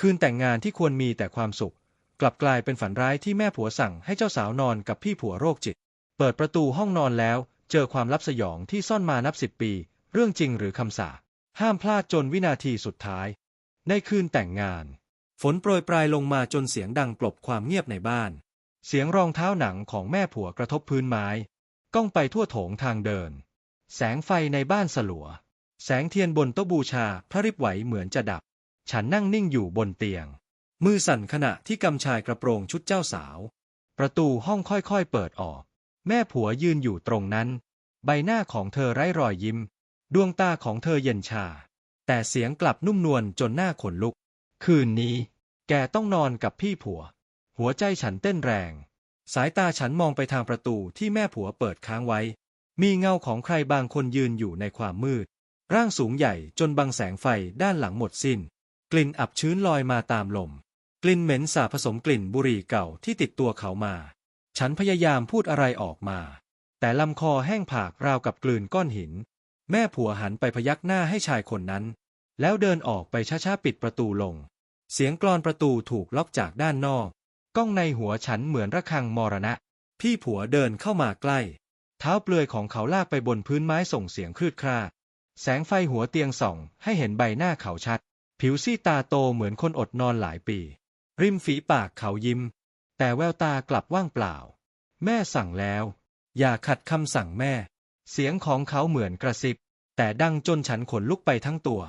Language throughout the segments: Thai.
คืนแต่งงานที่ควรมีแต่ความสุข กลับกลายเป็นฝันร้ายที่แม่ผัวสั่งให้เจ้าสาวนอนกับพี่ผัวโรคจิต เปิดประตูห้องนอนแล้ว เจอความลับสยองที่ซ่อนมานับสิบปี เรื่องจริงหรือคำสาห้ามพลาดจนวินาทีสุดท้าย ในคืนแต่งงาน ฝนโปรยปลายลงมาจนเสียงดังกลบความเงียบในบ้าน เสียงรองเท้าหนังของแม่ผัวกระทบพื้นไม้ ก้องไปทั่วโถงทางเดิน แสงไฟในบ้านสลัว แสงเทียนบนโต๊ะบูชาพระริบไหวเหมือนจะดับ ฉันนั่งนิ่งอยู่บนเตียง มือสั่นขณะที่กำชายกระโปรงชุดเจ้าสาว ประตูห้องค่อยๆเปิดออก แม่ผัวยืนอยู่ตรงนั้น ใบหน้าของเธอไร้รอยยิ้ม ดวงตาของเธอเย็นชา แต่เสียงกลับนุ่มนวลจนหน้าขนลุก คืนนี้ แกต้องนอนกับพี่ผัว หัวใจฉันเต้นแรง สายตาฉันมองไปทางประตูที่แม่ผัวเปิดค้างไว้ มีเงาของใครบางคนยืนอยู่ในความมืด ร่างสูงใหญ่จนบังแสงไฟด้านหลังหมดสิน้น กลิ่นอับชื้นลอยมาตามลม กลิ่นเหม็นสาผสมกลิ่นบุหรี่เก่าที่ติดตัวเขามา ฉันพยายามพูดอะไรออกมา แต่ลำคอแห้งผากราวกับกลืนก้อนหิน แม่ผัวหันไปพยักหน้าให้ชายคนนั้น แล้วเดินออกไปช้าๆปิดประตูลง เสียงกลอนประตูถูกล็อกจากด้านนอกก้องในหัวฉันเหมือนระฆังมรณะ พี่ผัวเดินเข้ามาใกล้ เท้าเปลือยของเขาลากไปบนพื้นไม้ส่งเสียงคลืดคลาด แสงไฟหัวเตียงส่อง ให้เห็นใบหน้าเขาชัด ผิวซีตาโตเหมือนคนอดนอนหลายปี ริมฝีปากเขายิ้ม แต่แววตากลับว่างเปล่า แม่สั่งแล้ว อย่าขัดคำสั่งแม่ เสียงของเขาเหมือนกระซิบ แต่ดังจนฉันขนลุกไปทั้งตัว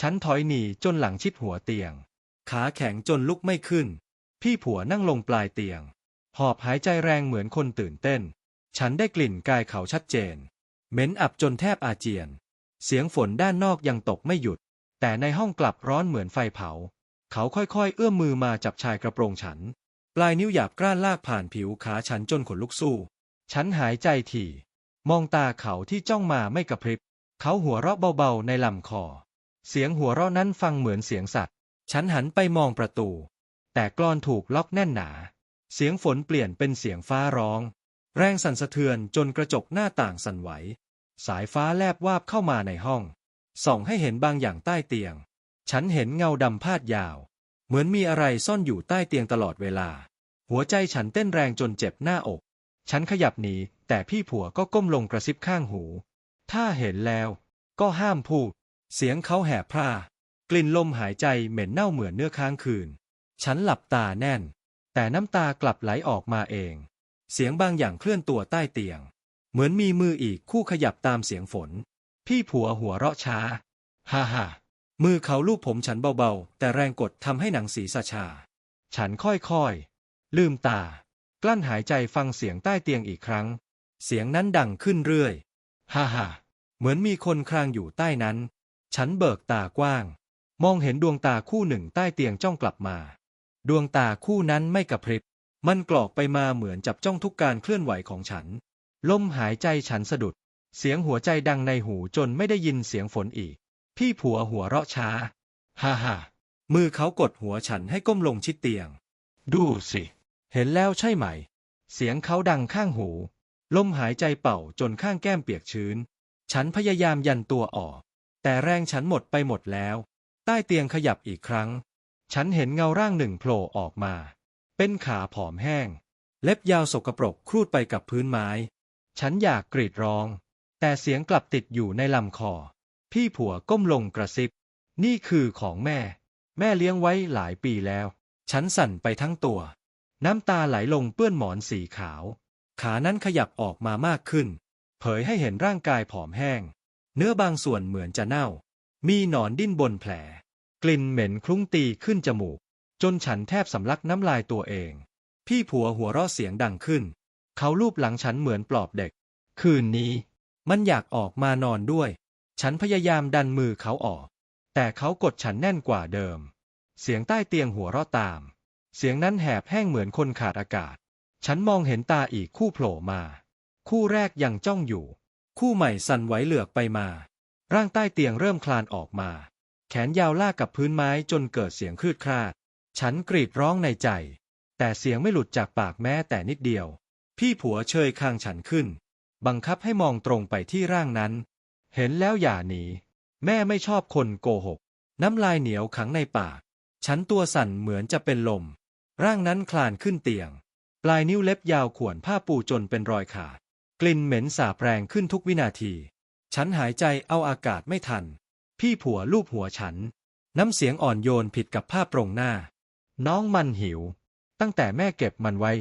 ฉันถอยหนีจนหลังชิดหัวเตียง ขาแข็งจนลุกไม่ขึ้น พี่ผัวนั่งลงปลายเตียง หอบหายใจแรงเหมือนคนตื่นเต้น ฉันได้กลิ่นกายเขาชัดเจนเหม็นอับจนแทบอาเจียน เสียงฝนด้านนอกยังตกไม่หยุด แต่ในห้องกลับร้อนเหมือนไฟเผา เขาค่อยๆ เอื้อมมือมาจับชายกระโปรงฉัน ปลายนิ้วหยาบกร้านลากผ่านผิวขาฉันจนขนลุกสู้ ฉันหายใจถี่ มองตาเขาที่จ้องมาไม่กระพริบ เขาหัวเราะเบาๆในลำคอ เสียงหัวเราะนั้นฟังเหมือนเสียงสัตว์ ฉันหันไปมองประตู แต่กลอนถูกล็อกแน่นหนา เสียงฝนเปลี่ยนเป็นเสียงฟ้าร้อง แรงสั่นสะเทือนจนกระจกหน้าต่างสั่นไหว สายฟ้าแลบวาบเข้ามาในห้อง ส่องให้เห็นบางอย่างใต้เตียง ฉันเห็นเงาดำพาดยาว เหมือนมีอะไรซ่อนอยู่ใต้เตียงตลอดเวลา หัวใจฉันเต้นแรงจนเจ็บหน้าอก ฉันขยับหนีแต่พี่ผัวก็ก้มลงกระซิบข้างหู ถ้าเห็นแล้ว ก็ห้ามพูด เสียงเขาแหบพร่ากลิ่นลมหายใจเหม็นเน่าเหมือนเนื้อค้างคืน ฉันหลับตาแน่น แต่น้ำตากลับไหลออกมาเอง เสียงบางอย่างเคลื่อนตัวใต้เตียง เหมือนมีมืออีกคู่ขยับตามเสียงฝน พี่ผัวหัวเราะช้า ฮ่าฮ่ามือเขาลูบผมฉันเบาๆ แต่แรงกดทำให้หนังศีรษะชา ฉันค่อยๆ ลืมตา กลั้นหายใจฟังเสียงใต้เตียงอีกครั้ง เสียงนั้นดังขึ้นเรื่อย ฮ่าฮ่าเหมือนมีคนคลางอยู่ใต้นั้น ฉันเบิกตากว้าง มองเห็นดวงตาคู่หนึ่งใต้เตียงจ้องกลับมา ดวงตาคู่นั้นไม่กระพริบ มันกรอกไปมาเหมือนจับจ้องทุกการเคลื่อนไหวของฉัน ลมหายใจฉันสะดุด เสียงหัวใจดังในหูจนไม่ได้ยินเสียงฝนอีก พี่ผัวหัวเราะช้า ฮ่าฮ่ามือเขากดหัวฉันให้ก้มลงชิดเตียง ดูสิ เห็นแล้วใช่ไหม เสียงเขาดังข้างหู ลมหายใจเป่าจนข้างแก้มเปียกชื้น ฉันพยายามยันตัวออก แต่แรงฉันหมดไปหมดแล้ว ใต้เตียงขยับอีกครั้ง ฉันเห็นเงาร่างหนึ่งโผล่ออกมา เป็นขาผอมแห้ง เล็บยาวสกปรกครูดไปกับพื้นไม้ ฉันอยากกรีดร้อง แต่เสียงกลับติดอยู่ในลำคอ พี่ผัวก้มลงกระซิบ นี่คือของแม่ แม่เลี้ยงไว้หลายปีแล้ว ฉันสั่นไปทั้งตัว น้ำตาไหลลงเปื้อนหมอนสีขาว ขานั้นขยับออกมามากขึ้น เผยให้เห็นร่างกายผอมแห้ง เนื้อบางส่วนเหมือนจะเน่า มีหนอนดิ้นบนแผล กลิ่นเหม็นคลุ้งตีขึ้นจมูก จนฉันแทบสำลักน้ำลายตัวเอง พี่ผัวหัวเราะเสียงดังขึ้น เขาลูบหลังฉันเหมือนปลอบเด็ก คืนนี้ มันอยากออกมานอนด้วย ฉันพยายามดันมือเขาออก แต่เขากดฉันแน่นกว่าเดิม เสียงใต้เตียงหัวเราะตาม เสียงนั้นแหบแห้งเหมือนคนขาดอากาศ ฉันมองเห็นตาอีกคู่โผล่มา คู่แรกยังจ้องอยู่ คู่ใหม่สั่นไหวเหลือกไปมา ร่างใต้เตียงเริ่มคลานออกมา แขนยาวลากกับพื้นไม้จนเกิดเสียงคลืดคลาด ฉันกรีดร้องในใจ แต่เสียงไม่หลุดจากปากแม้แต่นิดเดียว พี่ผัวเชยคางฉันขึ้น บังคับให้มองตรงไปที่ร่างนั้น เห็นแล้วอย่าหนี แม่ไม่ชอบคนโกหก น้ำลายเหนียวขังในปาก ฉันตัวสั่นเหมือนจะเป็นลม ร่างนั้นคลานขึ้นเตียง ปลายนิ้วเล็บยาวข่วนผ้าปูจนเป็นรอยขาด กลิ่นเหม็นสาบแรงขึ้นทุกวินาที ฉันหายใจเอาอากาศไม่ทัน พี่ผัวลูบหัวฉัน น้ำเสียงอ่อนโยนผิดกับภาพตรงหน้า น้องมันหิว ตั้งแต่แม่เก็บมันไว้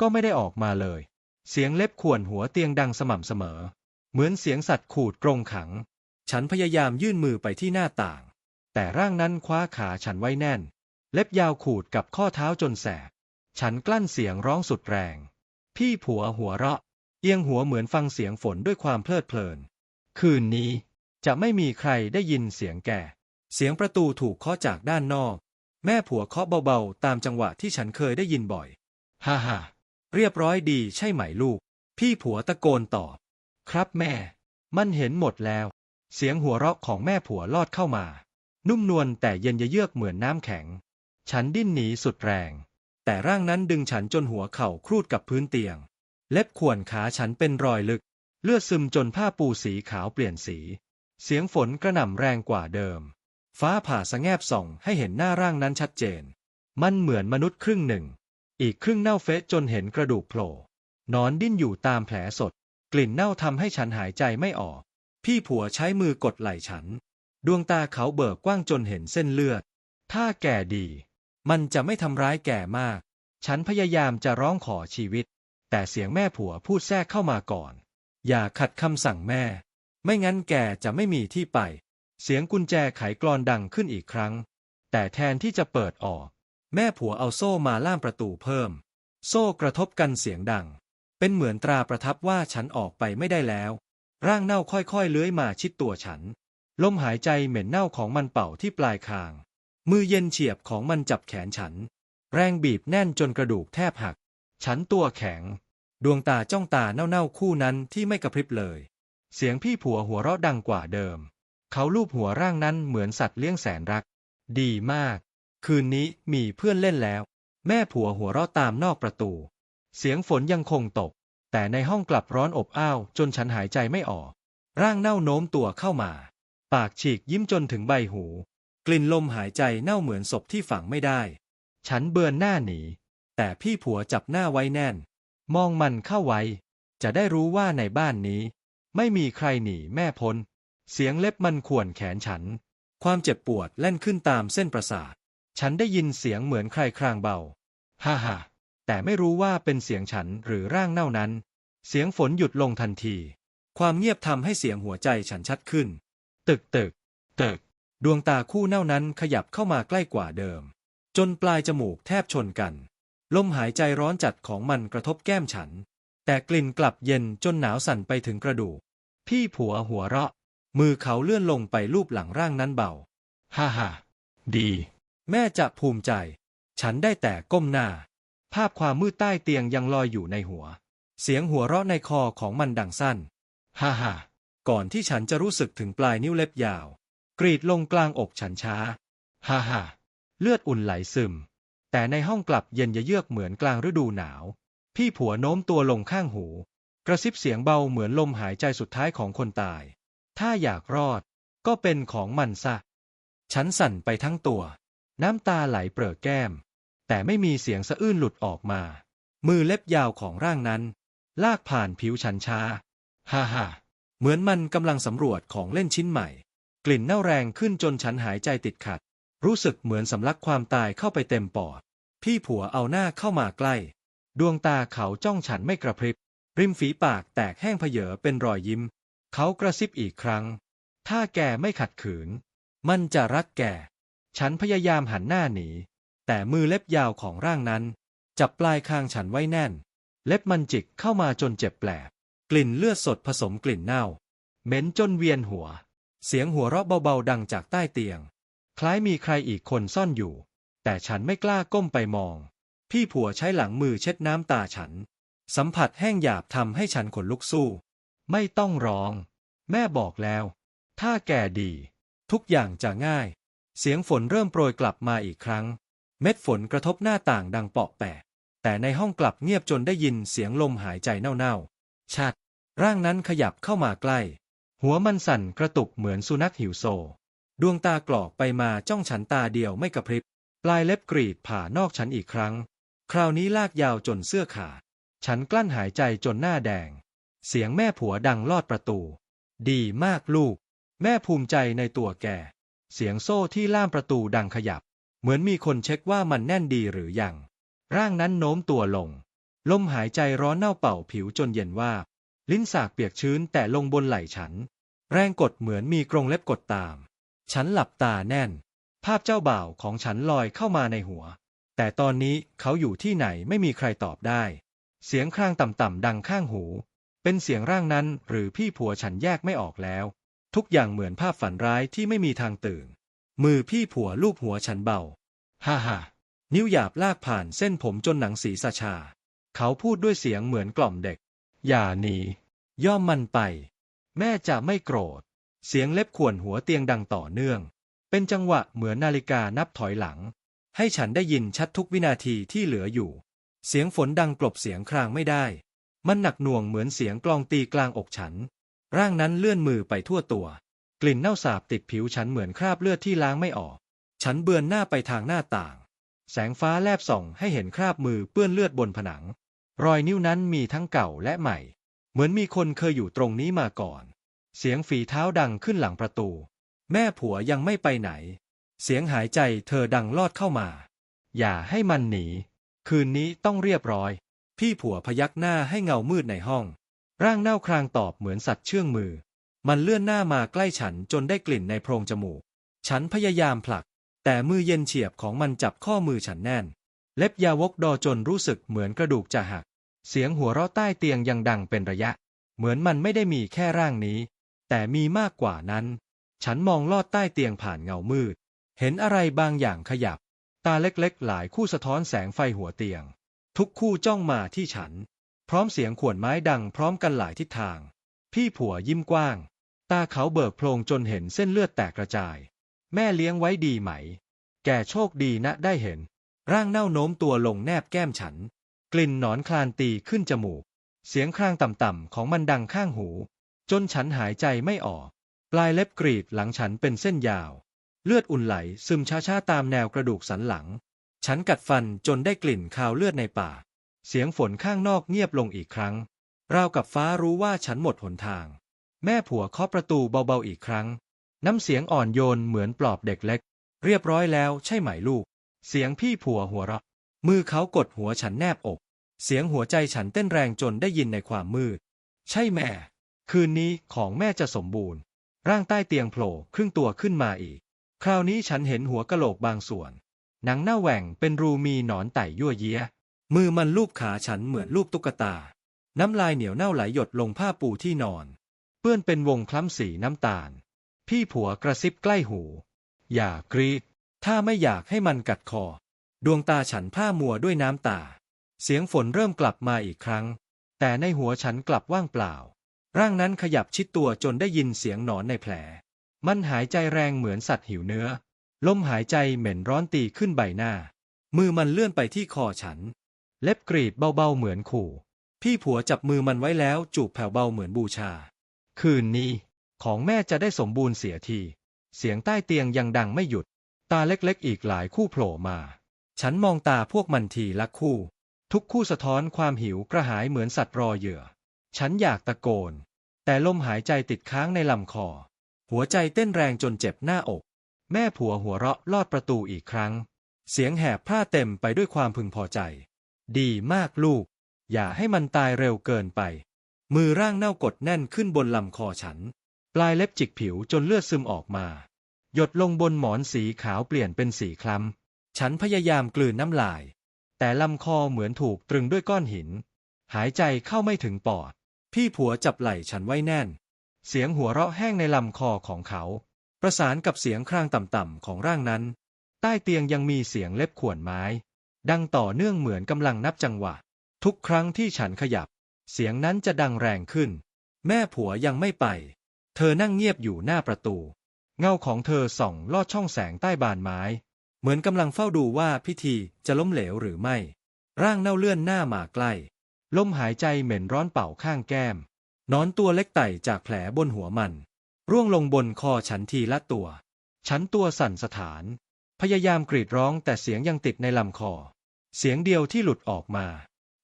ก็ไม่ได้ออกมาเลย เสียงเล็บข่วนหัวเตียงดังสม่ำเสมอ เหมือนเสียงสัตว์ขูดกรงขัง ฉันพยายามยื่นมือไปที่หน้าต่าง แต่ร่างนั้นคว้าขาฉันไว้แน่น เล็บยาวขูดกับข้อเท้าจนแสบ ฉันกลั้นเสียงร้องสุดแรง พี่ผัวหัวเราะ เอียงหัวเหมือนฟังเสียงฝนด้วยความเพลิดเพลิน คืนนี้จะไม่มีใครได้ยินเสียงแก่เสียงประตูถูกเคาะจากด้านนอก แม่ผัวเคาะเบาๆ ตามจังหวะที่ฉันเคยได้ยินบ่อย ฮ่าฮ่า เรียบร้อยดีใช่ไหมลูก พี่ผัวตะโกนตอบ ครับแม่ มันเห็นหมดแล้ว เสียงหัวเราะของแม่ผัวลอดเข้ามา นุ่มนวลแต่เย็นเยือกเหมือนน้ำแข็ง ฉันดิ้นหนีสุดแรง แต่ร่างนั้นดึงฉันจนหัวเข่าครูดกับพื้นเตียง เล็บข่วนขาฉันเป็นรอยลึก เลือดซึมจนผ้าปูสีขาวเปลี่ยนสี เสียงฝนกระหน่ำแรงกว่าเดิม ฟ้าผ่าสะแงบส่องให้เห็นหน้าร่างนั้นชัดเจน มันเหมือนมนุษย์ครึ่งหนึ่ง อีกครึ่งเน่าเฟะจนเห็นกระดูกโผล่นอนดิ้นอยู่ตามแผลสด กลิ่นเน่าทำให้ฉันหายใจไม่ออก พี่ผัวใช้มือกดไหล่ฉัน ดวงตาเขาเบิกกว้างจนเห็นเส้นเลือด ถ้าแก่ดี มันจะไม่ทำร้ายแก่มาก ฉันพยายามจะร้องขอชีวิต แต่เสียงแม่ผัวพูดแทรกเข้ามาก่อน อย่าขัดคำสั่งแม่ ไม่งั้นแกจะไม่มีที่ไป เสียงกุญแจไขกรอนดังขึ้นอีกครั้ง แต่แทนที่จะเปิดออก แม่ผัวเอาโซ่มาล่ามประตูเพิ่ม โซ่กระทบกันเสียงดัง เป็นเหมือนตราประทับว่าฉันออกไปไม่ได้แล้ว ร่างเน่าค่อยๆเลื้อยมาชิดตัวฉัน ลมหายใจเหม็นเน่าของมันเป่าที่ปลายคาง มือเย็นเฉียบของมันจับแขนฉัน แรงบีบแน่นจนกระดูกแทบหัก ฉันตัวแข็ง ดวงตาจ้องตาเน่าๆคู่นั้นที่ไม่กระพริบเลย เสียงพี่ผัวหัวเราะดังกว่าเดิม เขาลูบหัวร่างนั้นเหมือนสัตว์เลี้ยงแสนรัก ดีมาก คืนนี้มีเพื่อนเล่นแล้ว แม่ผัวหัวเราะตามนอกประตู เสียงฝนยังคงตก แต่ในห้องกลับร้อนอบอ้าวจนฉันหายใจไม่ออก ร่างเน่าโน้มตัวเข้ามา ปากฉีกยิ้มจนถึงใบหู กลิ่นลมหายใจเน่าเหมือนศพที่ฝังไม่ได้ ฉันเบือนหน้าหนี แต่พี่ผัวจับหน้าไว้แน่น มองมันเข้าไว้ จะได้รู้ว่าในบ้านนี้ ไม่มีใครหนีแม่พ้น เสียงเล็บมันข่วนแขนฉัน ความเจ็บปวดแล่นขึ้นตามเส้นประสาท ฉันได้ยินเสียงเหมือนใครครางเบา ฮ่าฮ่าแต่ไม่รู้ว่าเป็นเสียงฉันหรือร่างเน่านั้น เสียงฝนหยุดลงทันที ความเงียบทำให้เสียงหัวใจฉันชัดขึ้น ตึกตึก ตึก ดวงตาคู่เน่านั้นขยับเข้ามาใกล้กว่าเดิม จนปลายจมูกแทบชนกัน ลมหายใจร้อนจัดของมันกระทบแก้มฉัน แต่กลิ่นกลับเย็นจนหนาวสั่นไปถึงกระดูก พี่ผัวหัวเราะ มือเขาเลื่อนลงไปลูบหลังร่างนั้นเบา ฮ่าฮ่าดี แม่จะภูมิใจ ฉันได้แต่ก้มหน้า ภาพความมืดใต้เตียงยังลอยอยู่ในหัว เสียงหัวเราะในคอของมันดังสั้น ฮ่าฮ่าก่อนที่ฉันจะรู้สึกถึงปลายนิ้วเล็บยาว กรีดลงกลางอกฉันช้า ฮ่าฮ่าเลือดอุ่นไหลซึม แต่ในห้องกลับเย็นเยือกเหมือนกลางฤดูหนาว พี่ผัวโน้มตัวลงข้างหู กระซิบเสียงเบาเหมือนลมหายใจสุดท้ายของคนตาย ถ้าอยากรอด ก็เป็นของมันซะ ฉันสั่นไปทั้งตัว น้ำตาไหลเปรอะแก้ม แต่ไม่มีเสียงสะอื้นหลุดออกมา มือเล็บยาวของร่างนั้น ลากผ่านผิวฉันช้าฮ่าฮ่าเหมือนมันกำลังสำรวจของเล่นชิ้นใหม่ กลิ่นเน่าแรงขึ้นจนฉันหายใจติดขัด รู้สึกเหมือนสำลักความตายเข้าไปเต็มปอด พี่ผัวเอาหน้าเข้ามาใกล้ ดวงตาเขาจ้องฉันไม่กระพริบ ริมฝีปากแตกแห้งเพเยเป็นรอยยิ้ม เขากระซิบอีกครั้ง ถ้าแกไม่ขัดขืน มันจะรักแก ฉันพยายามหันหน้าหนี แต่มือเล็บยาวของร่างนั้น จับปลายคางฉันไว้แน่น เล็บมันจิกเข้ามาจนเจ็บแปลบ กลิ่นเลือดสดผสมกลิ่นเน่า เหม็นจนเวียนหัว เสียงหัวเราะเบาๆดังจากใต้เตียง คล้ายมีใครอีกคนซ่อนอยู่ แต่ฉันไม่กล้าก้มไปมอง พี่ผัวใช้หลังมือเช็ดน้ำตาฉัน สัมผัสแห้งหยาบทำให้ฉันขนลุกสู้ ไม่ต้องร้อง แม่บอกแล้ว ถ้าแก่ดี ทุกอย่างจะง่าย เสียงฝนเริ่มโปรยกลับมาอีกครั้ง เม็ดฝนกระทบหน้าต่างดังเปาะแปะ แต่ในห้องกลับเงียบจนได้ยินเสียงลมหายใจเน่าๆ ชัด ร่างนั้นขยับเข้ามาใกล้ หัวมันสั่นกระตุกเหมือนสุนัขหิวโซ ดวงตากรอกไปมาจ้องฉันตาเดียวไม่กระพริบ ปลายเล็บกรีดผ่านอกฉันอีกครั้ง คราวนี้ลากยาวจนเสื้อขาด ฉันกลั้นหายใจจนหน้าแดง เสียงแม่ผัวดังลอดประตู ดีมากลูก แม่ภูมิใจในตัวแก เสียงโซ่ที่ล่ามประตูดังขยับ เหมือนมีคนเช็คว่ามันแน่นดีหรือยัง ร่างนั้นโน้มตัวลง ลมหายใจร้อนเน่าเป่าผิวจนเย็นว่า ลิ้นสากเปียกชื้นแต่ลงบนไหล่ฉัน แรงกดเหมือนมีกรงเล็บกดตาม ฉันหลับตาแน่น ภาพเจ้าบ่าวของฉันลอยเข้ามาในหัว แต่ตอนนี้เขาอยู่ที่ไหนไม่มีใครตอบได้ เสียงครางต่ำๆดังข้างหู เป็นเสียงร่างนั้นหรือพี่ผัวฉันแยกไม่ออกแล้ว ทุกอย่างเหมือนภาพฝันร้ายที่ไม่มีทางตื่น มือพี่ผัวลูบหัวฉันเบา ฮ่าฮ่านิ้วหยาบลากผ่านเส้นผมจนหนังศีรษะชา เขาพูดด้วยเสียงเหมือนกล่อมเด็ก อย่าหนี ย่อมมันไป แม่จะไม่โกรธ เสียงเล็บข่วนหัวเตียงดังต่อเนื่อง เป็นจังหวะเหมือนนาฬิกานับถอยหลัง ให้ฉันได้ยินชัดทุกวินาทีที่เหลืออยู่ เสียงฝนดังกลบเสียงครางไม่ได้ มันหนักหน่วงเหมือนเสียงกลองตีกลางอกฉัน ร่างนั้นเลื่อนมือไปทั่วตัว กลิ่นเน่าสาบติดผิวฉันเหมือนคราบเลือดที่ล้างไม่ออก ฉันเบือนหน้าไปทางหน้าต่าง แสงฟ้าแลบส่องให้เห็นคราบมือเปื้อนเลือดบนผนัง รอยนิ้วนั้นมีทั้งเก่าและใหม่ เหมือนมีคนเคยอยู่ตรงนี้มาก่อน เสียงฝีเท้าดังขึ้นหลังประตู แม่ผัวยังไม่ไปไหน เสียงหายใจเธอดังลอดเข้ามา อย่าให้มันหนี คืนนี้ต้องเรียบร้อย พี่ผัวพยักหน้าให้เงามืดในห้อง ร่างเน่าครางตอบเหมือนสัตว์เชื่องมือ มันเลื่อนหน้ามาใกล้ฉันจนได้กลิ่นในโพรงจมูก ฉันพยายามผลัก แต่มือเย็นเฉียบของมันจับข้อมือฉันแน่น เล็บยาวกดอจนรู้สึกเหมือนกระดูกจะหัก เสียงหัวเราะใต้เตียงยังดังเป็นระยะ เหมือนมันไม่ได้มีแค่ร่างนี้ แต่มีมากกว่านั้น ฉันมองลอดใต้เตียงผ่านเงามืด เห็นอะไรบางอย่างขยับ ตาเล็กๆ หลายคู่สะท้อนแสงไฟหัวเตียง ทุกคู่จ้องมาที่ฉัน พร้อมเสียงขวนไม้ดังพร้อมกันหลายทิศทาง พี่ผัวยิ้มกว้าง ตาเขาเบิกโพลงจนเห็นเส้นเลือดแตกกระจาย แม่เลี้ยงไว้ดีไหม แกโชคดีนะได้เห็น ร่างเน่าโน้มตัวลงแนบแก้มฉัน กลิ่นหนอนคลานตีขึ้นจมูก เสียงครางต่ำๆของมันดังข้างหู จนฉันหายใจไม่ออก ปลายเล็บกรีดหลังฉันเป็นเส้นยาว เลือดอุ่นไหลซึมช้าๆตามแนวกระดูกสันหลัง ฉันกัดฟันจนได้กลิ่นคาวเลือดในปาก เสียงฝนข้างนอกเงียบลงอีกครั้ง ราวกับฟ้ารู้ว่าฉันหมดหนทาง แม่ผัวเคาะประตูเบาๆอีกครั้ง น้ำเสียงอ่อนโยนเหมือนปลอบเด็กเล็ก เรียบร้อยแล้วใช่ไหมลูก เสียงพี่ผัวหัวเราะ มือเขากดหัวฉันแนบอก เสียงหัวใจฉันเต้นแรงจนได้ยินในความมืด ใช่แม่ คืนนี้ของแม่จะสมบูรณ์ ร่างใต้เตียงโผล่ครึ่งตัวขึ้นมาอีก คราวนี้ฉันเห็นหัวกะโหลกบางส่วน หนังหน้าแหว่งเป็นรูมีหนอนไต่ยั่วเยี้ย มือมันลูบขาฉันเหมือนลูบตุ๊กตา น้ำลายเหนียวเน่าไหลหยดลงผ้าปูที่นอน เปื้อนเป็นวงคล้ำสีน้ำตาล พี่ผัวกระซิบใกล้หู อย่ากรีด ถ้าไม่อยากให้มันกัดคอ ดวงตาฉันผ้ามัวด้วยน้ำตา เสียงฝนเริ่มกลับมาอีกครั้ง แต่ในหัวฉันกลับว่างเปล่า ร่างนั้นขยับชิดตัวจนได้ยินเสียงหนอนในแผล มันหายใจแรงเหมือนสัตว์หิวเนื้อ ลมหายใจเหม็นร้อนตีขึ้นใบหน้า มือมันเลื่อนไปที่คอฉัน เล็บกรีดเบาๆเหมือนขู่ พี่ผัวจับมือมันไว้แล้วจูบแผ่วเบาเหมือนบูชา คืนนี้ ของแม่จะได้สมบูรณ์เสียที เสียงใต้เตียงยังดังไม่หยุด ตาเล็กๆ อีกหลายคู่โผล่มา ฉันมองตาพวกมันทีละคู่ ทุกคู่สะท้อนความหิวกระหายเหมือนสัตว์รอเหยื่อ ฉันอยากตะโกน แต่ลมหายใจติดค้างในลำคอ หัวใจเต้นแรงจนเจ็บหน้าอก แม่ผัวหัวเราะลอดประตูอีกครั้ง เสียงแหบพร่าเต็มไปด้วยความพึงพอใจ ดีมากลูก อย่าให้มันตายเร็วเกินไป มือร่างเน่ากดแน่นขึ้นบนลำคอฉัน ปลายเล็บจิกผิวจนเลือดซึมออกมา หยดลงบนหมอนสีขาวเปลี่ยนเป็นสีคล้ำ ฉันพยายามกลืนน้ำลาย แต่ลำคอเหมือนถูกตรึงด้วยก้อนหิน หายใจเข้าไม่ถึงปอด พี่ผัวจับไหล่ฉันไว้แน่น เสียงหัวเราะแห้งในลำคอของเขา ประสานกับเสียงครางต่ำๆของร่างนั้น ใต้เตียงยังมีเสียงเล็บข่วนไม้ ดังต่อเนื่องเหมือนกำลังนับจังหวะ ทุกครั้งที่ฉันขยับ เสียงนั้นจะดังแรงขึ้น แม่ผัวยังไม่ไป เธอนั่งเงียบอยู่หน้าประตู เงาของเธอส่องลอดช่องแสงใต้บานไม้ เหมือนกำลังเฝ้าดูว่าพิธีจะล้มเหลวหรือไม่ ร่างเน่าเลื่อนหน้ามาใกล้ ลมหายใจเหม็นร้อนเป่าข้างแก้ม นอนตัวเล็กไต่จากแผลบนหัวมัน ร่วงลงบนคอฉันทีละตัว ฉันตัวสั่นสถาน พยายามกรีดร้องแต่เสียงยังติดในลำคอ เสียงเดียวที่หลุดออกมา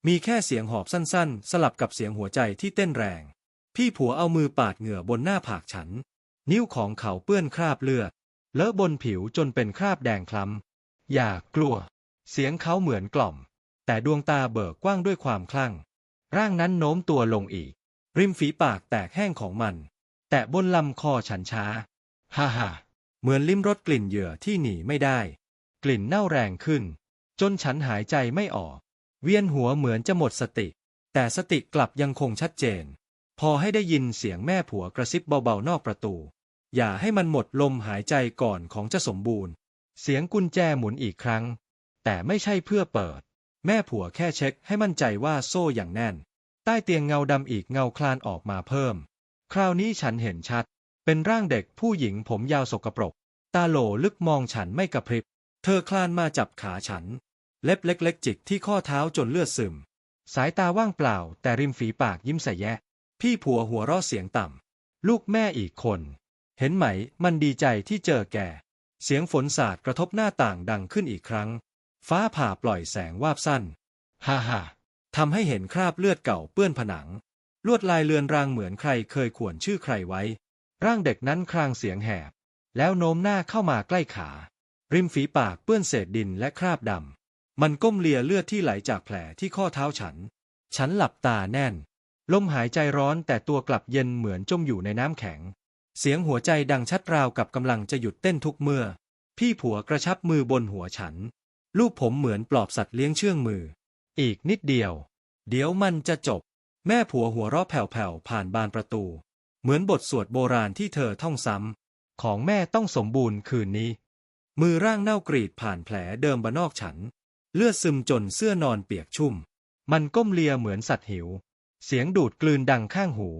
มีแค่เสียงหอบสั้นๆ สลับกับเสียงหัวใจที่เต้นแรง พี่ผัวเอามือปาดเหงื่อบนหน้าผากฉัน นิ้วของเขาเปื้อนคราบเลือด เลอะบนผิวจนเป็นคราบแดงคล้ำ อย่ากลัว เสียงเขาเหมือนกล่อม แต่ดวงตาเบิกกว้างด้วยความคลั่ง ร่างนั้นโน้มตัวลงอีก ริมฝีปากแตกแห้งของมัน แตะบนลำคอฉันช้า ฮ่าฮ่าเหมือนลิ้มรสกลิ่นเหยื่อที่หนีไม่ได้ กลิ่นเน่าแรงขึ้น จนฉันหายใจไม่ออก เวียนหัวเหมือนจะหมดสติ แต่สติกลับยังคงชัดเจน พอให้ได้ยินเสียงแม่ผัวกระซิบเบาๆนอกประตู อย่าให้มันหมดลมหายใจก่อนของจะสมบูรณ์ เสียงกุญแจหมุนอีกครั้ง แต่ไม่ใช่เพื่อเปิด แม่ผัวแค่เช็คให้มั่นใจว่าโซ่อย่างแน่น ใต้เตียงเงาดำอีกเงาคลานออกมาเพิ่ม คราวนี้ฉันเห็นชัด เป็นร่างเด็กผู้หญิงผมยาวสกปรกตาโหลลึกมองฉันไม่กระพริบ เธอคลานมาจับขาฉัน เล็บเล็กๆจิกที่ข้อเท้าจนเลือดซึม สายตาว่างเปล่า แต่ริมฝีปากยิ้มใส่แยะ พี่ผัวหัวเราะเสียงต่ำ ลูกแม่อีกคน เห็นไหม มันดีใจที่เจอแก เสียงฝนสาดกระทบหน้าต่างดังขึ้นอีกครั้ง ฟ้าผ่าปล่อยแสงวาบสั้น ฮ่าฮ่าทำให้เห็นคราบเลือดเก่าเปื้อนผนัง ลวดลายเลือนรางเหมือนใครเคยข่วนชื่อใครไว้ ร่างเด็กนั้นครางเสียงแหบ แล้วโน้มหน้าเข้ามาใกล้ขา ริมฝีปากเปื้อนเศษดินและคราบดำ มันก้มเลียเลือดที่ไหลจากแผลที่ข้อเท้าฉัน ฉันหลับตาแน่น ลมหายใจร้อนแต่ตัวกลับเย็นเหมือนจมอยู่ในน้ำแข็ง เสียงหัวใจดังชัดราวกับกำลังจะหยุดเต้นทุกเมื่อ พี่ผัวกระชับมือบนหัวฉัน ลูกผมเหมือนปลอบสัตว์เลี้ยงเชื่องมือ อีกนิดเดียว เดี๋ยวมันจะจบ แม่ผัวหัวเราะแผ่วๆผ่านบานประตู เหมือนบทสวดโบราณที่เธอท่องซ้ำของแม่ต้องสมบูรณ์คืนนี้ มือร่างเน่ากรีดผ่านแผลเดิมบนนอกฉัน เลือดซึมจนเสื้อนอนเปียกชุ่ม มันก้มเลียเหมือนสัตว์หิว เสียงดูดกลืนดังข้างหู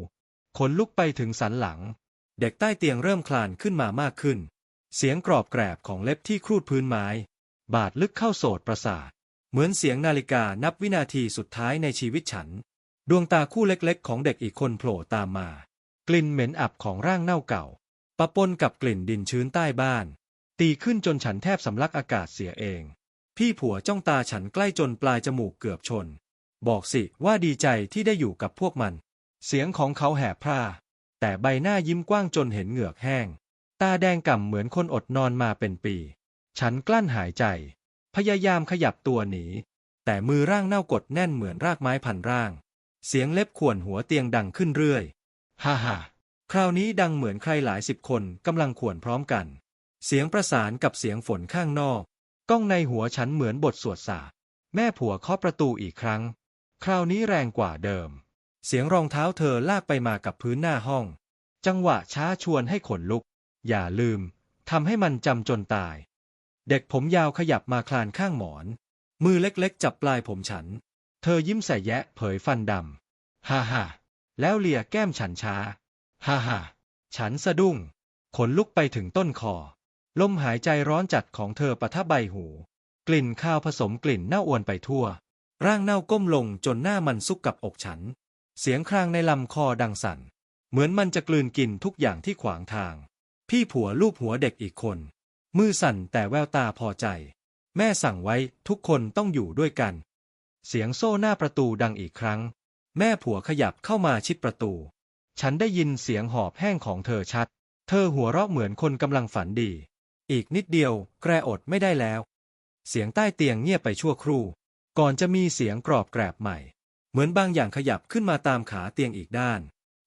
ขนลุกไปถึงสันหลัง เด็กใต้เตียงเริ่มคลานขึ้นมามากขึ้น เสียงกรอบแกรบของเล็บที่ครูดพื้นไม้ บาดลึกเข้าโสดประสาท เหมือนเสียงนาฬิกานับวินาทีสุดท้ายในชีวิตฉัน ดวงตาคู่เล็กๆ ของเด็กอีกคนโผล่ตามมา กลิ่นเหม็นอับของร่างเน่าเก่า ปะปนกับกลิ่นดินชื้นใต้บ้าน ตีขึ้นจนฉันแทบสำลักอากาศเสียเอง พี่ผัวจ้องตาฉันใกล้จนปลายจมูกเกือบชน บอกสิว่าดีใจที่ได้อยู่กับพวกมัน เสียงของเขาแหบพร่า แต่ใบหน้ายิ้มกว้างจนเห็นเหงือกแห้ง ตาแดงก่ำเหมือนคนอดนอนมาเป็นปี ฉันกลั้นหายใจ พยายามขยับตัวหนี แต่มือร่างเน่ากดแน่นเหมือนรากไม้พันร่าง เสียงเล็บข่วนหัวเตียงดังขึ้นเรื่อย ฮ่าฮ่าคราวนี้ดังเหมือนใครหลายสิบคนกำลังข่วนพร้อมกัน เสียงประสานกับเสียงฝนข้างนอก ก้องในหัวฉันเหมือนบทสวดสาแม่ผัวเคาะประตูอีกครั้ง คราวนี้แรงกว่าเดิม เสียงรองเท้าเธอลากไปมากับพื้นหน้าห้อง จังหวะช้าชวนให้ขนลุก อย่าลืมทำให้มันจำจนตาย เด็กผมยาวขยับมาคลานข้างหมอน มือเล็กๆ จับปลายผมฉัน เธอยิ้มใส่แยะเผยฟันดำฮ่าฮ่าแล้วเลียแก้มฉันช้าฮ่าฮ่าฉันสะดุ้ง ขนลุกไปถึงต้นคอ ลมหายใจร้อนจัดของเธอปะทะใบหู กลิ่นข้าวผสมกลิ่นเน่าอวนไปทั่ว ร่างเน่าก้มลงจนหน้ามันซุกกับอกฉัน เสียงครางในลำคอดังสั่น เหมือนมันจะกลืนกินทุกอย่างที่ขวางทาง พี่ผัวลูบหัวเด็กอีกคน มือสั่นแต่แววตาพอใจ แม่สั่งไว้ทุกคนต้องอยู่ด้วยกัน เสียงโซ่หน้าประตูดังอีกครั้ง แม่ผัวขยับเข้ามาชิดประตู ฉันได้ยินเสียงหอบแห้งของเธอชัด เธอหัวเราะเหมือนคนกำลังฝันดี อีกนิดเดียว แกรอดไม่ได้แล้ว เสียงใต้เตียงเงียบไปชั่วครู่ ก่อนจะมีเสียงกรอบแกรบใหม่ เหมือนบางอย่างขยับขึ้นมาตามขาเตียงอีกด้าน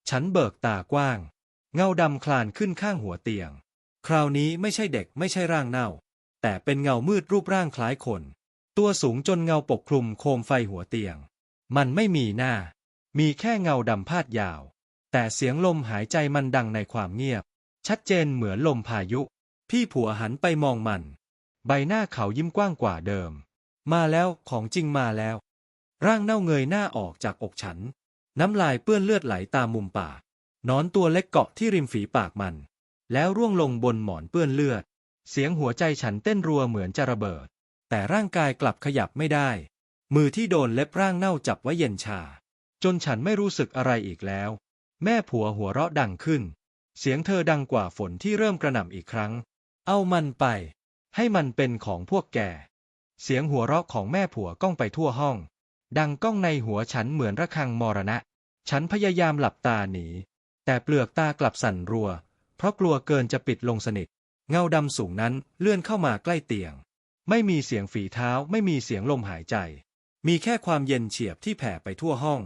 ฉันเบิกตากว้าง เงาดำคลานขึ้นข้างหัวเตียง คราวนี้ไม่ใช่เด็กไม่ใช่ร่างเน่า แต่เป็นเงามืดรูปร่างคล้ายคน ตัวสูงจนเงาปกคลุมโคมไฟหัวเตียง มันไม่มีหน้า มีแค่เงาดำพาดยาว แต่เสียงลมหายใจมันดังในความเงียบ ชัดเจนเหมือนลมพายุ พี่ผัวหันไปมองมัน ใบหน้าเขายิ้มกว้างกว่าเดิม มาแล้วของจริงมาแล้ว ร่างเน่าเงยหน้าออกจากอกฉัน น้ำลายเปื้อนเลือดไหลตามมุมปากนอนตัวเล็กเกาะที่ริมฝีปากมัน แล้วร่วงลงบนหมอนเปื้อนเลือด เสียงหัวใจฉันเต้นรัวเหมือนจะระเบิด แต่ร่างกายกลับขยับไม่ได้ มือที่โดนเล็บร่างเน่าจับไว้เย็นชา จนฉันไม่รู้สึกอะไรอีกแล้ว แม่ผัวหัวเราะดังขึ้น เสียงเธอดังกว่าฝนที่เริ่มกระหน่ำอีกครั้ง เอามันไป ให้มันเป็นของพวกแก เสียงหัวเราะของแม่ผัวก้องไปทั่วห้อง ดังก้องในหัวฉันเหมือนระฆังมรณะ ฉันพยายามหลับตาหนี แต่เปลือกตากลับสั่นรัว เพราะกลัวเกินจะปิดลงสนิท เงาดำสูงนั้นเลื่อนเข้ามาใกล้เตียง ไม่มีเสียงฝีเท้าไม่มีเสียงลมหายใจ มีแค่ความเย็นเฉียบที่แผ่ไปทั่วห้อง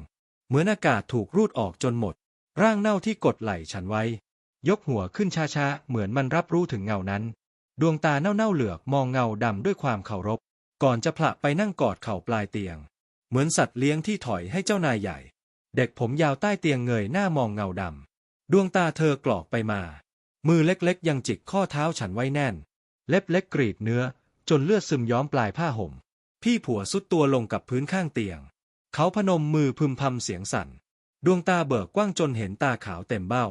เหมือนอากาศถูกรูดออกจนหมด ร่างเน่าที่กดไหล่ฉันไว้ ยกหัวขึ้นช้าๆ เหมือนมันรับรู้ถึงเงานั้น ดวงตาเน่าๆเหลือกมองเงาดำด้วยความเคารพ ก่อนจะผละไปนั่งกอดเข่าปลายเตียง เหมือนสัตว์เลี้ยงที่ถอยให้เจ้านายใหญ่ เด็กผมยาวใต้เตียงเงยหน้ามองเงาดำดวงตาเธอกรอกไปมา มือเล็กๆ ยังจิกข้อเท้าฉันไว้แน่น เล็บเล็กกรีดเนื้อ จนเลือดซึมย้อมปลายผ้าห่ม พี่ผัวสุดตัวลงกับพื้นข้างเตียง เขาพนมมือพึมพำเสียงสั่น ดวงตาเบิกกว้างจนเห็นตาขาวเต็มเบ้า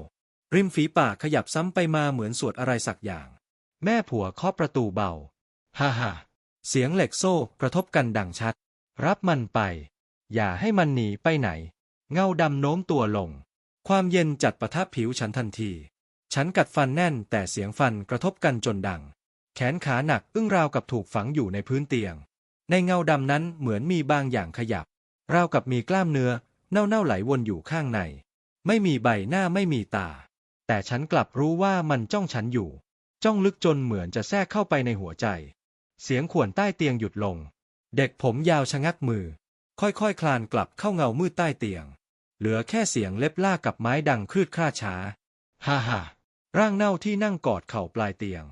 ริมฝีปากขยับซ้ำไปมาเหมือนสวดอะไรสักอย่าง แม่ผัวเคาะประตูเบา ฮ่าฮ่าเสียงเหล็กโซ่กระทบกันดังชัด รับมันไป อย่าให้มันหนีไปไหน เงาดำโน้มตัวลง ความเย็นจัดประทับผิวฉันทันที ฉันกัดฟันแน่นแต่เสียงฟันกระทบกันจนดัง แขนขาหนักอึ้งราวกับถูกฝังอยู่ในพื้นเตียง ในเงาดำนั้นเหมือนมีบางอย่างขยับ ราวกับมีกล้ามเนื้อ เน่าๆไหลวนอยู่ข้างใน ไม่มีใบหน้าไม่มีตา แต่ฉันกลับรู้ว่ามันจ้องฉันอยู่ จ้องลึกจนเหมือนจะแทรกเข้าไปในหัวใจ เสียงข่วนใต้เตียงหยุดลง เด็กผมยาวชะงักมือ ค่อยๆคคลานกลับเข้าเงามืดใต้เตียง เหลือแค่เสียงเล็บลากกับไม้ดังคลืดคลาช้า ฮ่าฮ่าร่างเน่าที่นั่งกอดเข่าปลายเตียง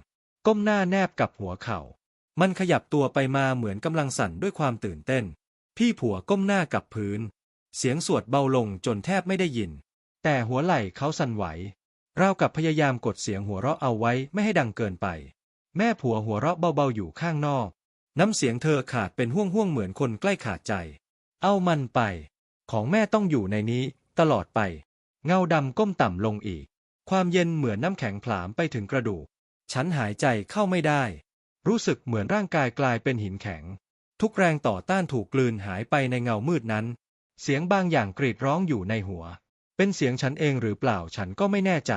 ก้มหน้าแนบกับหัวเข่า มันขยับตัวไปมาเหมือนกำลังสั่นด้วยความตื่นเต้น พี่ผัวก้มหน้ากับพื้น เสียงสวดเบาลงจนแทบไม่ได้ยิน แต่หัวไหล่เขาสั่นไหว ราวกับพยายามกดเสียงหัวเราะเอาไว้ไม่ให้ดังเกินไป แม่ผัวหัวเราะเบาๆอยู่ข้างนอก น้ำเสียงเธอขาดเป็นห่วงๆเหมือนคนใกล้ขาดใจ เอามันไป ของแม่ต้องอยู่ในนี้ ตลอดไป เงาดำก้มต่ำลงอีก ความเย็นเหมือนน้ำแข็งผลามไปถึงกระดูก ฉันหายใจเข้าไม่ได้ รู้สึกเหมือนร่างกายกลายเป็นหินแข็ง ทุกแรงต่อต้านถูกกลืนหายไปในเงามืดนั้น เสียงบางอย่างกรีดร้องอยู่ในหัว เป็นเสียงฉันเองหรือเปล่าฉันก็ไม่แน่ใจ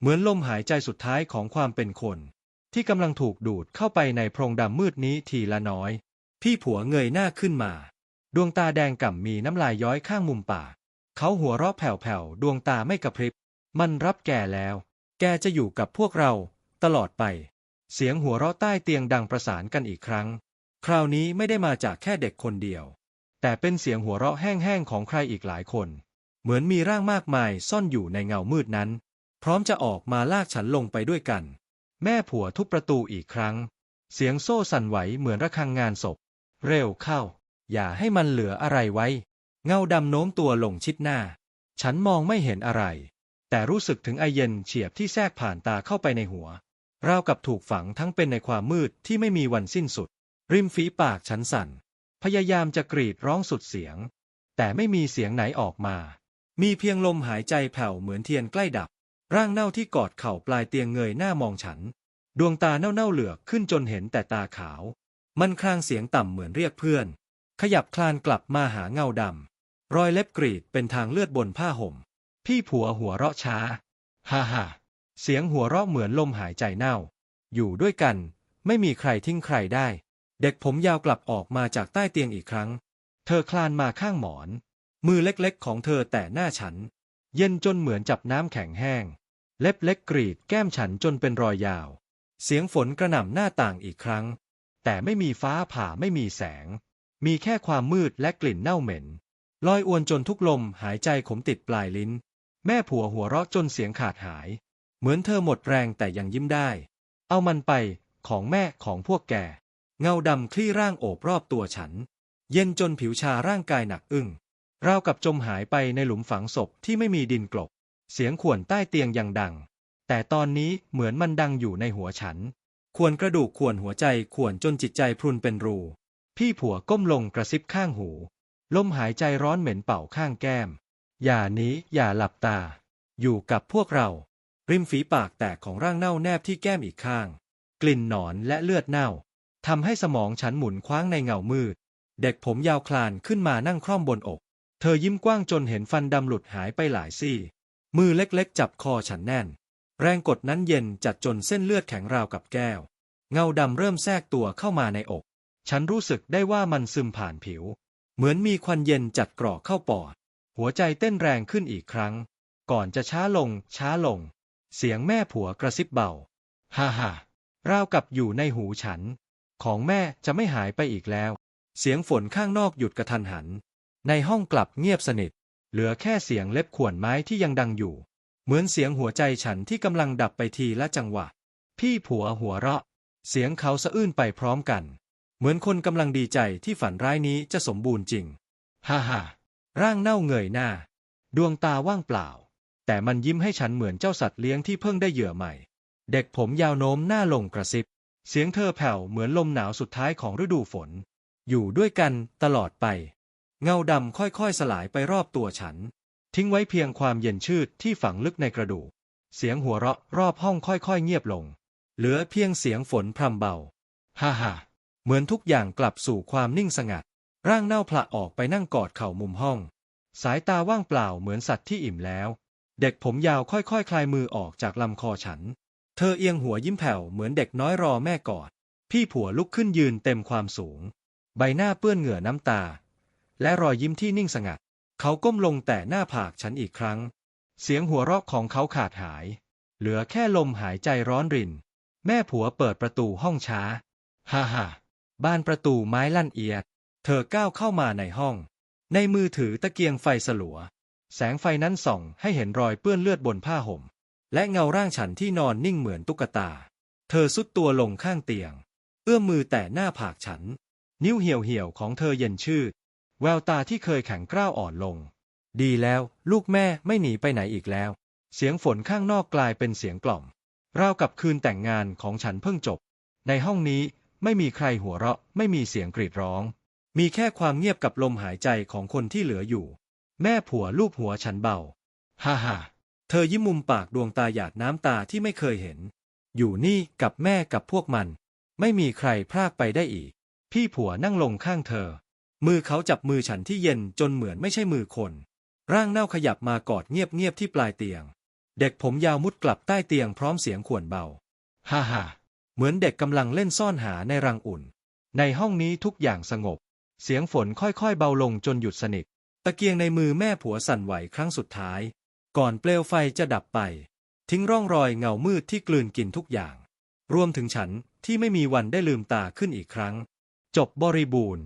เหมือนลมหายใจสุดท้ายของความเป็นคน ที่กำลังถูกดูดเข้าไปในโพรงดำมืดนี้ทีละน้อย พี่ผัวเงยหน้าขึ้นมา ดวงตาแดงก่ำมีน้ำลายย้อยข้างมุมปากเขาหัวเราะแผ่วๆดวงตาไม่กระพริบ มันรับแกแล้ว แกจะอยู่กับพวกเรา ตลอดไป เสียงหัวเราะใต้เตียงดังประสานกันอีกครั้ง คราวนี้ไม่ได้มาจากแค่เด็กคนเดียว แต่เป็นเสียงหัวเราะแห้งๆของใครอีกหลายคน เหมือนมีร่างมากมายซ่อนอยู่ในเงามืดนั้น พร้อมจะออกมาลากฉันลงไปด้วยกัน แม่ผัวทุบประตูอีกครั้ง เสียงโซ่สั่นไหวเหมือนระฆังงานศพ เร็วเข้า อย่าให้มันเหลืออะไรไว้ เงาดำโน้มตัวลงชิดหน้า ฉันมองไม่เห็นอะไร แต่รู้สึกถึงไอเย็นเฉียบที่แทรกผ่านตาเข้าไปในหัวราวกับถูกฝังทั้งเป็นในความมืดที่ไม่มีวันสิ้นสุด ริมฝีปากฉันสั่น พยายามจะกรีดร้องสุดเสียง แต่ไม่มีเสียงไหนออกมา มีเพียงลมหายใจแผ่วเหมือนเทียนใกล้ดับ ร่างเน่าที่กอดเข่าปลายเตียงเงยหน้ามองฉัน ดวงตาเน่าๆเหลือกขึ้นจนเห็นแต่ตาขาว มันคลางเสียงต่ำเหมือนเรียกเพื่อน ขยับคลานกลับมาหาเงาดำรอยเล็บกรีดเป็นทางเลือดบนผ้าห่ม พี่ผัวหัวเราะช้า ฮ่าฮ่าเสียงหัวเราะเหมือนลมหายใจเน่า อยู่ด้วยกัน ไม่มีใครทิ้งใครได้ เด็กผมยาวกลับออกมาจากใต้เตียงอีกครั้ง เธอคลานมาข้างหมอน มือเล็กๆ ของเธอแตะหน้าฉัน เย็นจนเหมือนจับน้ำแข็งแห้ง เล็บเล็กกรีดแก้มฉันจนเป็นรอยยาว เสียงฝนกระหน่ำหน้าต่างอีกครั้ง แต่ไม่มีฟ้าผ่าไม่มีแสง มีแค่ความมืดและกลิ่นเน่าเหม็น ลอยอวนจนทุกลมหายใจขมติดปลายลิ้น แม่ผัวหัวเราะจนเสียงขาดหาย เหมือนเธอหมดแรงแต่ยังยิ้มได้ เอามันไปของแม่ของพวกแก เงาดำคลี่ร่างโอบรอบตัวฉัน เย็นจนผิวชาร่างกายหนักอึ้ง ราวกับจมหายไปในหลุมฝังศพที่ไม่มีดินกลบ เสียงข่วนใต้เตียงยังดัง แต่ตอนนี้เหมือนมันดังอยู่ในหัวฉัน ข่วนกระดูกข่วนหัวใจข่วนจนจิตใจพรุนเป็นรู พี่ผัวก้มลงกระซิบข้างหู ลมหายใจร้อนเหม็นเป่าข้างแก้ม อย่าหนี้อย่าหลับตา อยู่กับพวกเรา ริมฝีปากแตกของร่างเน่าแนบที่แก้มอีกข้าง กลิ่นหนอนและเลือดเน่าทำให้สมองฉันหมุนคว้างในเงามืด เด็กผมยาวคลานขึ้นมานั่งคล่อมบนอก เธอยิ้มกว้างจนเห็นฟันดำหลุดหายไปหลายซี่ มือเล็กๆ จับคอฉันแน่น แรงกดนั้นเย็นจัดจนเส้นเลือดแข็งราวกับแก้ว เงาดำเริ่มแทรกตัวเข้ามาในอก ฉันรู้สึกได้ว่ามันซึมผ่านผิว เหมือนมีควันเย็นจัดกรอกเข้าปอด หัวใจเต้นแรงขึ้นอีกครั้ง ก่อนจะช้าลง ช้าลง เสียงแม่ผัวกระซิบเบา ฮ่าฮ่าราวกับอยู่ในหูฉัน ของแม่จะไม่หายไปอีกแล้ว เสียงฝนข้างนอกหยุดกระทันหัน ในห้องกลับเงียบสนิท เหลือแค่เสียงเล็บข่วนไม้ที่ยังดังอยู่ เหมือนเสียงหัวใจฉันที่กำลังดับไปทีละจังหวะ พี่ผัวหัวเราะ เสียงเขาสะอื้นไปพร้อมกัน เหมือนคนกำลังดีใจที่ฝันร้ายนี้จะสมบูรณ์จริง ฮ่าฮ่าร่างเน่าเงยหน้า ดวงตาว่างเปล่า แต่มันยิ้มให้ฉันเหมือนเจ้าสัตว์เลี้ยงที่เพิ่งได้เหยื่อใหม่ เด็กผมยาวโน้มหน้าลงกระซิบ เสียงเธอแผ่วเหมือนลมหนาวสุดท้ายของฤดูฝน อยู่ด้วยกันตลอดไป เงาดำค่อยๆสลายไปรอบตัวฉัน ทิ้งไว้เพียงความเย็นชืดที่ฝังลึกในกระดูก เสียงหัวเราะรอบห้องค่อยๆเงียบลง เหลือเพียงเสียงฝนพรำเบา ฮ่าฮ่าเหมือนทุกอย่างกลับสู่ความนิ่งสงัด ร่างเน่าพละออกไปนั่งกอดเข่ามุมห้อง สายตาว่างเปล่าเหมือนสัตว์ที่อิ่มแล้ว เด็กผมยาวค่อยๆคคลายมือออกจากลำคอฉัน เธอเอียงหัวยิ้มแผ่วเหมือนเด็กน้อยรอแม่กอด พี่ผัวลุกขึ้นยืนเต็มความสูง ใบหน้าเปื้อนเหงื่อน้ำตา และรอยยิ้มที่นิ่งสงัด เขาก้มลงแต่หน้าผากฉันอีกครั้ง เสียงหัวเราะของเขาขาดหาย เหลือแค่ลมหายใจร้อนริน แม่ผัวเปิดประตูห้องช้า ฮ่าฮ่าบ้านประตูไม้ลั่นเอียด เธอก้าวเข้ามาในห้อง ในมือถือตะเกียงไฟสลัว แสงไฟนั้นส่องให้เห็นรอยเปื้อนเลือดบนผ้าห่ม และเงาร่างฉันที่นอนนิ่งเหมือนตุ๊กตา เธอสุดตัวลงข้างเตียง เอื้อมมือแตะหน้าผากฉัน นิ้วเหี่ยวเหี่ยวๆของเธอเย็นชืด แววตาที่เคยแข็งกร้าวอ่อนลง ดีแล้ว ลูกแม่ไม่หนีไปไหนอีกแล้ว เสียงฝนข้างนอกกลายเป็นเสียงกล่อมราวกับคืนแต่งงานของฉันเพิ่งจบ ในห้องนี้ไม่มีใครหัวเราะ ไม่มีเสียงกรีดร้อง มีแค่ความเงียบกับลมหายใจของคนที่เหลืออยู่ แม่ผัวลูบหัวฉันเบา ฮ่าฮ่าเธอยิ้มมุมปากดวงตาหยาดน้ำตาที่ไม่เคยเห็น อยู่นี่กับแม่กับพวกมัน ไม่มีใครพรากไปได้อีก พี่ผัวนั่งลงข้างเธอ มือเขาจับมือฉันที่เย็นจนเหมือนไม่ใช่มือคน ร่างเน่าขยับมากอดเงียบๆที่ปลายเตียง เด็กผมยาวมุดกลับใต้เตียงพร้อมเสียงข่วนเบา ฮ่าฮ่าเหมือนเด็กกำลังเล่นซ่อนหาในรังอุ่น ในห้องนี้ทุกอย่างสงบ เสียงฝนค่อยๆเบาลงจนหยุดสนิท ตะเกียงในมือแม่ผัวสั่นไหวครั้งสุดท้าย ก่อนเปลวไฟจะดับไป ทิ้งร่องรอยเงามืดที่กลืนกินทุกอย่าง รวมถึงฉันที่ไม่มีวันได้ลืมตาขึ้นอีกครั้ง จบบริบูรณ์